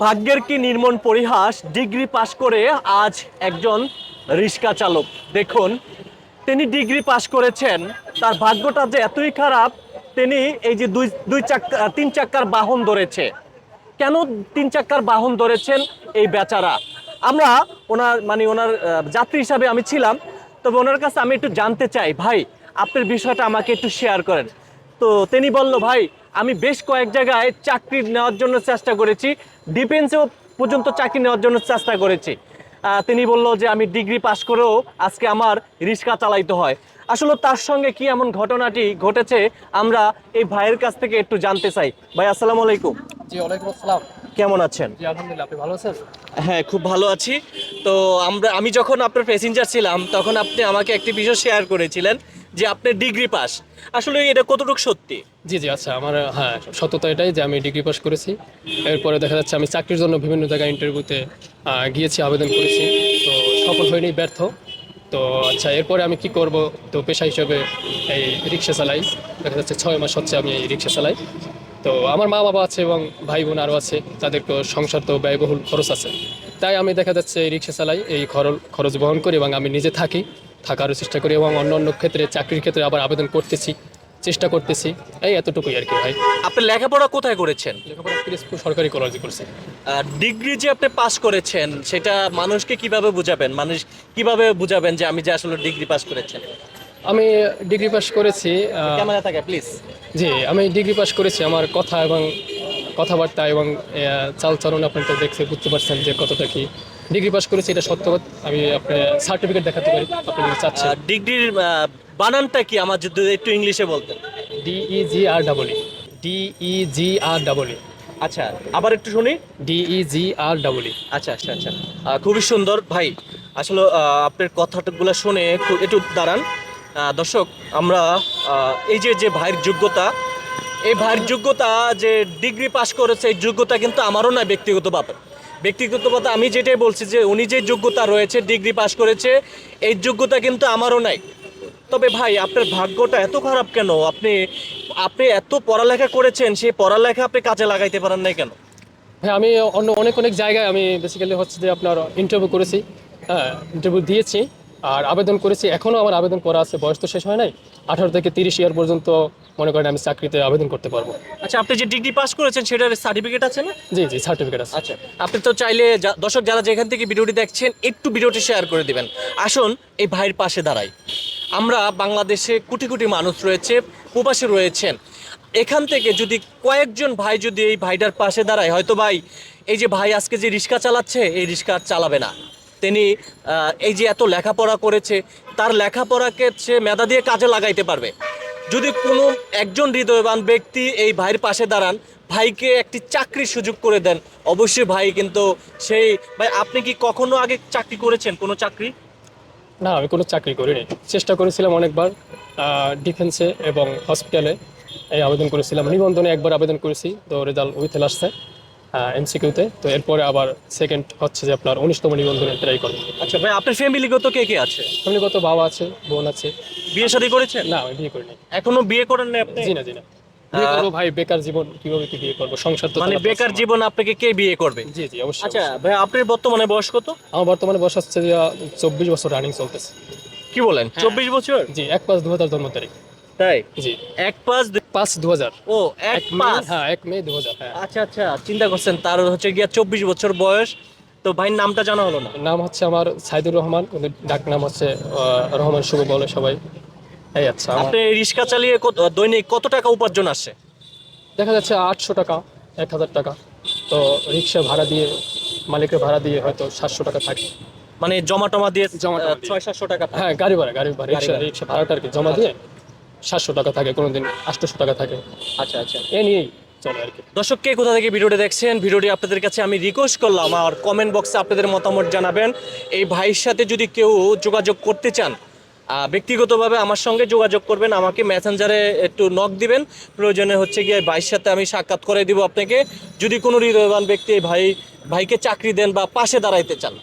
ভাগ্যের কি নির্মম পরিহাস ডিগ্রি পাশ করে আজ একজন রিক্সা চালক। দেখুন, তিনি ডিগ্রি পাশ করেছেন, তার ভাগ্যটা যে এতই খারাপ, তিনি এই যে দুই দুই চাক্কা, তিন চাক্কার বাহন ধরেছে। কেন তিন চাক্কার বাহন ধরেছেন এই বেচারা? আমরা ওনার মানে ওনার যাত্রী হিসাবে আমি ছিলাম, তবে ওনার কাছে আমি একটু জানতে চাই। ভাই, আপনার বিষয়টা আমাকে একটু শেয়ার করেন। তো তিনি বলল ভাই আমি বেশ কয়েক জায়গায় চাকরি নেওয়ার জন্য চেষ্টা করেছি। ডিফেন্সেও পর্যন্ত চাকরি নেওয়ার জন্য চেষ্টা করেছি। তিনি বলল যে আমি ডিগ্রি পাশ করেও আজকে আমার রিক্সা চালাইতে হয়। আসলে তার সঙ্গে কি এমন ঘটনাটি ঘটেছে আমরা এই ভাইয়ের কাছ থেকে একটু জানতে চাই। ভাই আসসালামু আলাইকুম। জি ওয়ালাইকুম আসসালাম। কেমন আছেন? জি আলহামদুলিল্লাহ আপনি ভালো আছেন? হ্যাঁ খুব ভালো আছি। তো আমরা আমি যখন আপনার প্যাসেঞ্জার ছিলাম তখন আপনি আমাকে একটি বিষয় শেয়ার করেছিলেন। যে আপনি ডিগ্রি পাস। আসলে এটা কতটুকু সত্যি? জি জি আচ্ছা আমার হ্যাঁ সত্যতা এটাই যে আমি ডিগ্রি পাস করেছি। এরপরে দেখা যাচ্ছে আমি চাকরির জন্য বিভিন্ন জায়গায় ইন্টারভিউতে গিয়েছি, আবেদন করেছি। তো সফল হয়নি ব্যর্থ। তো আচ্ছা এরপরে আমি কি করব? তো পেশা হিসেবে এই রিক্সা চালাই। দেখা যাচ্ছে ছয় মাস হচ্ছে আমি এই রিক্সা চালাই। তো আমার মা বাবা আছে এবং ভাই বোন আরও আছে, তাদের তো সংসার তো ব্যয়বহুল খরচ আছে। তাই আমি দেখা যাচ্ছে এই রিক্সা চালাই, এই খরচ খরচ বহন করি এবং আমি নিজে থাকি। থাকারও চেষ্টা করি এবং অন্য অন্য ক্ষেত্রে চাকরির ক্ষেত্রে আবার আবেদন করতেছি চেষ্টা করতেছি। এই এতটুকুই আর কি ভাই। আপনি লেখাপড়া কোথায় করেছেন? লেখাপড়া সরকারি কলেজে করছি। ডিগ্রি যে আপনি পাস করেছেন সেটা মানুষকে কীভাবে বুঝাবেন? মানুষ কীভাবে বুঝাবেন যে আমি যে আসলে ডিগ্রি পাস করেছেন আমি ডিগ্রি পাস করেছি ক্যামেরা থাকে প্লিজ। জি আমি ডিগ্রি পাস করেছি আমার কথা এবং কথাবার্তা এবং চালচরণ আপনি তো দেখতে বুঝতে পারছেন যে কতটা কি ডিগ্রি পাস করেছি এটা সত্য আমি আপনার সার্টিফিকেট দেখাতে পারি আপনি চাচ্ছেন। ডিগ্রির বানানটা কি? আমার যদি একটু ইংলিশে বলতেন। D E G R double E D E G R double E আচ্ছা আবার একটু শুনি। DE G R double E আচ্ছা আচ্ছা আচ্ছা। খুবই সুন্দর। ভাই আসলে আপনার কথাগুলো শুনে খুব একটু দাঁড়ান। দর্শক আমরা এই যে যে ভাইয়ের যোগ্যতা এই ভাইয়ের যোগ্যতা যে ডিগ্রি পাস করেছে এই যোগ্যতা কিন্তু আমারও না ব্যক্তিগতভাবে ব্যক্তিগতভাবে আমি যেটাই বলছি যে উনি যে যোগ্যতা রয়েছে, ডিগ্রি পাশ করেছে, এই যোগ্যতা কিন্তু আমারও নাই। তবে ভাই, আপনার ভাগ্যটা এত খারাপ কেন? আপনি আপনি এত পড়ালেখা করেছেন, সেই পড়ালেখা আপনি কাজে লাগাইতে পারেন নাই কেন? হ্যাঁ আমি অন্য অনেক অনেক জায়গায় আমি বেসিক্যালি হচ্ছে যে আপনার ইন্টারভিউ করেছি হ্যাঁ ইন্টারভিউ দিয়েছি। আর আবেদন করেছি এখনও আমার আবেদন করা আছে বয়স তো শেষ হয় নাই। আঠারো থেকে তিরিশ ইয়ার পর্যন্ত মনে করেন আমি চাকরিতে আবেদন করতে পারব। আচ্ছা আপনি যে ডিগ্রি পাস করেছেন সেটার সার্টিফিকেট আছে না? জি জি সার্টিফিকেট আছে। আচ্ছা আপনি তো চাইলে দর্শক যারা যেখান থেকে ভিডিওটি দেখছেন একটু ভিডিওটি শেয়ার করে দিবেন। আসুন এই ভাইয়ের পাশে দাঁড়াই। আমরা বাংলাদেশে কোটি কোটি মানুষ রয়েছে প্রবাসী রয়েছেন এখান থেকে যদি কয়েকজন ভাই যদি এই ভাইটার পাশে দাঁড়ায় হয়তো ভাই এই যে ভাই আজকে যে রিক্সা চালাচ্ছে এই রিক্সা চালাবে না। তিনি এই যে এত লেখাপড়া করেছে, তার লেখাপড়াকে সে মেধা দিয়ে কাজে লাগাইতে পারবে। যদি কোনো একজন হৃদয়বান ব্যক্তি এই ভাইয়ের পাশে দাঁড়ান, ভাইকে একটি চাকরির সুযোগ করে দেন, অবশ্যই ভাই কিন্তু সেই, ভাই, আপনি কি কখনো আগে চাকরি করেছেন, কোনো চাকরি? না, আমি কোনো চাকরি করিনি। চেষ্টা করেছিলাম অনেকবার ডিফেন্সে এবং হসপিটালে এই আবেদন করেছিলাম। নিবন্ধনে একবার আবেদন করেছি, তো রেজাল্ট উইথেল আসছে এমসিকিউতে। তো এরপরে আবার সেকেন্ড হচ্ছে যে আপনার উনিশতম নিবন্ধনে ট্রাই করব আচ্ছা ভাই আপনার ফ্যামিলিগত কে কে আছে? ফ্যামিলিগত বাবা আছে বোন আছে। বিয়ে শাদী করেছেন? না আমি বিয়ে করিনি এখনও বিয়ে করেন না আপনি? জি না জি না। বিয়ে করব ভাই বেকার জীবন কীভাবে কি বিয়ে করব? সংসার তো মানে বেকার জীবন আপনাকে কে বিয়ে করবে? জি জি অবশ্যই আচ্ছা ভাই আপনার বর্তমানে বয়স কত? আমার বর্তমানে বয়স হচ্ছে চব্বিশ বছর রানিং চলতেছে। কি বলেন? চব্বিশ বছর? জি এক পাঁচ দু হাজার জন্ম তারিখ। তাই? জি। এক পাঁচ পাঁচ দু হাজার ও এক পাঁচ? হ্যাঁ এক মে দু হাজার হ্যাঁ। আচ্ছা আচ্ছা চিন্তা করছেন তার হচ্ছে গিয়া চব্বিশ বছর বয়স তো ভাইয়ের নামটা জানা হলো না? নাম হচ্ছে আমার সাইদুর রহমান ডাক নাম হচ্ছে রহমান শুভ বলে সবাই। এই আচ্ছা আপনি রিক্সা চালিয়ে দৈনিক কত টাকা উপার্জন আসে? দেখা যাচ্ছে আটশো টাকা এক হাজার টাকা। তো রিক্সা ভাড়া দিয়ে মালিকের ভাড়া দিয়ে হয়তো সাতশো টাকা থাকে। মানে জমা টমা দিয়ে। জমা। ছয় সাতশো টাকা হ্যাঁ গাড়ি ভাড়া গাড়ি ভাড়া রিক্সা রিক্সা ভাড়াটা আর কি জমা দিয়ে। সাতশো টাকা থাকে কোনো কোনোদিন আটশোশো টাকা থাকে। আচ্ছা আচ্ছা। এ নিয়েই চলে আর কি। দর্শক কে কোথা থেকে ভিডিওটি দেখছেন ভিডিওটি আপনাদের কাছে আমি রিকোয়েস্ট করলাম আর কমেন্ট বক্সে আপনাদের মতামত জানাবেন। এই ভাইয়ের সাথে যদি কেউ যোগাযোগ করতে চান ব্যক্তিগতভাবে আমার সঙ্গে যোগাযোগ করবেন আমাকে মেসেঞ্জারে একটু নক দিবেন। প্রয়োজনে হচ্ছে গিয়ে ভাইয়ের সাথে আমি সাক্ষাৎ করে দিব আপনাকে। যদি কোনো হৃদয়বান ব্যক্তি এই ভাই ভাইকে চাকরি দেন বা পাশে দাঁড়াইতে চান।